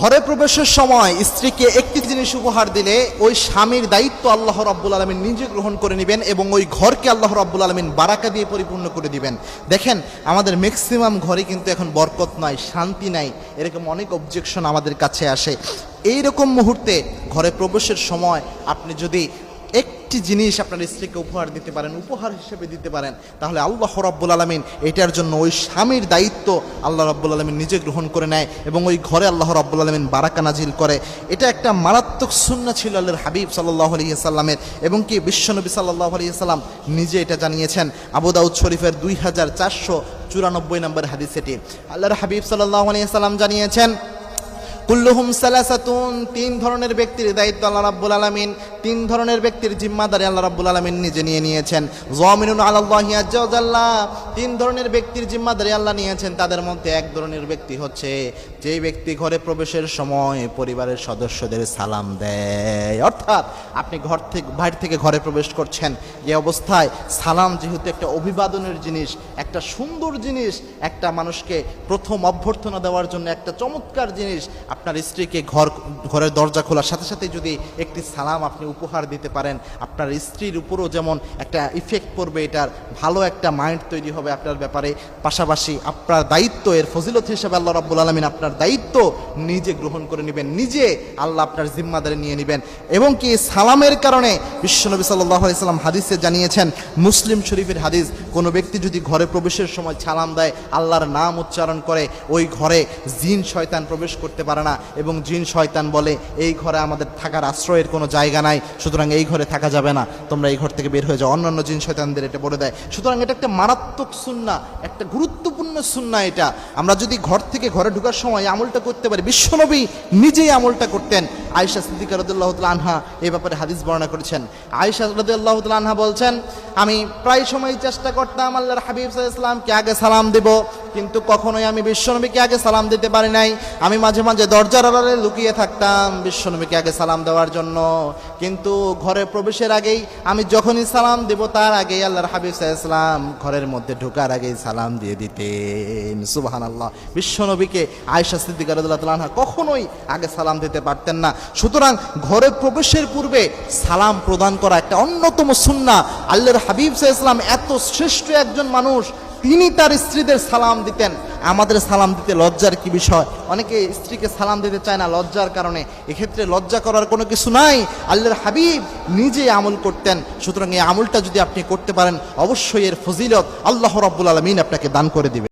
ঘরে প্রবেশের সময় স্ত্রীকে একটি জিনিস উপহার দিলে ওই স্বামীর দায়িত্ব আল্লাহ রাব্বুল আলমিন নিজে গ্রহণ করে নেবেন এবং ওই ঘরকে আল্লাহ রাব্বুল আলমিন বারাকা দিয়ে পরিপূর্ণ করে দিবেন। দেখেন, আমাদের ম্যাক্সিমাম ঘরে কিন্তু এখন বরকত নাই, শান্তি নাই, এরকম অনেক অবজেকশন আমাদের কাছে আসে। এই রকম মুহূর্তে ঘরে প্রবেশের সময় আপনি যদি একটি জিনিস আপনার স্ত্রীকে উপহার দিতে পারেন, উপহার হিসেবে দিতে পারেন, তাহলে আল্লাহ রব্বুল আলমিন এটার জন্য ওই স্বামীর দায়িত্ব আল্লাহ রব্বুল আলমিন নিজে গ্রহণ করে নেয় এবং ওই ঘরে আল্লাহ রব্বুল আলমিন বারাকা নাজিল করে। এটা একটা মারাত্মক শূন্য ছিল আল্লাহর হাবিব সাল্লাহ আলিয়াল্লামের এবং কি বিশ্বনবী সাল্লাহ আলিয়াল্লাম নিজে এটা জানিয়েছেন। আবু দাউদ শরীফের দুই হাজার চারশো চুরানব্বই নম্বর হাদিস এটি আল্লাহর হাবিব সাল্লাহ আলিয়াল্লাম জানিয়েছেন কুল্লুহুম সালাসাতুন, তিন ধরনের ব্যক্তির দায়িত্ব আল্লাহ রাব্বুল আলামিন, তিন ধরনের ব্যক্তির জিম্মাদারি আল্লাহ রাব্বুল আলামিন নিজে নিয়ে নিয়েছেন। জামিনুন ওয়া তিন ধরনের ব্যক্তির জিম্মাদারি আল্লাহ নিয়েছেন, তাদের মধ্যে এক ধরনের ব্যক্তি হচ্ছে, যেই ব্যক্তি ঘরে প্রবেশের সময় পরিবারের সদস্যদের সালাম দেয়। অর্থাৎ আপনি ঘর থেকে, বাইরে থেকে ঘরে প্রবেশ করছেন যে অবস্থায় সালাম যেহেতু একটা অভিবাদনের জিনিস, একটা সুন্দর জিনিস, একটা মানুষকে প্রথম অভ্যর্থনা দেওয়ার জন্য একটা চমৎকার জিনিস আপনার স্ত্রীকে ঘর, ঘরের দরজা খোলার সাথে সাথে যদি একটি সালাম আপনি উপহার দিতে পারেন, আপনার স্ত্রীর উপরও যেমন একটা ইফেক্ট পড়বে, এটার ভালো একটা মাইন্ড তৈরি হবে আপনার ব্যাপারে। পাশাপাশি আপনার দায়িত্ব, এর ফজিলত হিসেবে আল্লাহ রাব্বুল আলমিন আপনার দায়িত্ব নিজে গ্রহণ করে নেবেন, নিজে আল্লাহ আপনার জিম্মাদারি নিয়ে নেবেন। এবং কি সালামের কারণে বিশ্বনবী সাল্লাহ সাল্লাম হাদিসে জানিয়েছেন, মুসলিম শরীফের হাদিস, কোনো ব্যক্তি যদি ঘরে প্রবেশের সময় সালাম দেয়, আল্লাহর নাম উচ্চারণ করে, ওই ঘরে জিন শয়তান প্রবেশ করতে পারে না এবং জিন শয়তান বলে, এই ঘরে আমাদের থাকার আশ্রয়ের কোনো জায়গা নাই, সুতরাং এই ঘরে থাকা যাবে না। তোমরা এই ঘর থেকে বের হয়ে যাও। অন্যান্য জিন শয়তানদের এটা বলে দেয়। সুতরাং এটা একটা মারাত্মক সুন্না, একটা গুরুত্বপূর্ণ সুন্না এটা। আমরা যদি ঘর থেকে ঘরে ঢোকার সময় আমলটা করতে পারি, বিশ্বনবী নিজেই আমলটা করতেন। আয়েশা সিদ্দিকা রদুল্লাহ আনহা এই ব্যাপারে হাদিস বর্ণনা করেছেন। আয়েশা রদুল্লাহ আনহা বলছেন আমি প্রায় সময় চেষ্টা করতাম আল্লাহর হাবিব ইসলামকে আগে সালাম দেব, কিন্তু কখনোই আমি বিশ্বনবীকে আগে সালাম দিতে পারি নাই। আমি মাঝে মাঝে দরজার আড়ালে লুকিয়ে থাকতাম বিশ্বনবীকে আগে সালাম দেওয়ার জন্য। কিন্তু ঘরে প্রবেশের আগেই আমি যখনই সালাম দেব, তার আগেই আল্লাহর হাবিব ইসলাম ঘরের মধ্যে ঢোকার আগেই সালাম দিয়ে দিতেন। সুবাহান আল্লাহ বিশ্বনবীকে আয়েশা সিদ্দিকা রাদিয়াল্লাহু তাআলা কখনোই আগে সালাম দিতে পারতেন না। সুতরাং ঘরে প্রবেশের পূর্বে সালাম প্রদান করা একটা অন্যতম সুন্না আল্লাহর হাবিব সাহ ইসলাম এত শ্রেষ্ঠ একজন মানুষ, তিনি তার স্ত্রীদের সালাম দিতেন। আমাদের সালাম দিতে লজ্জার কি বিষয়? অনেকে স্ত্রীকে সালাম দিতে চায় না লজ্জার কারণে। এক্ষেত্রে লজ্জা করার কোনো কিছু নাই। আল্লাহর হাবিব নিজে আমল করতেন। সুতরাং এই আমলটা যদি আপনি করতে পারেন, অবশ্যই এর ফজিলত আল্লাহ রব্বুল আলমিন আপনাকে দান করে দিবে।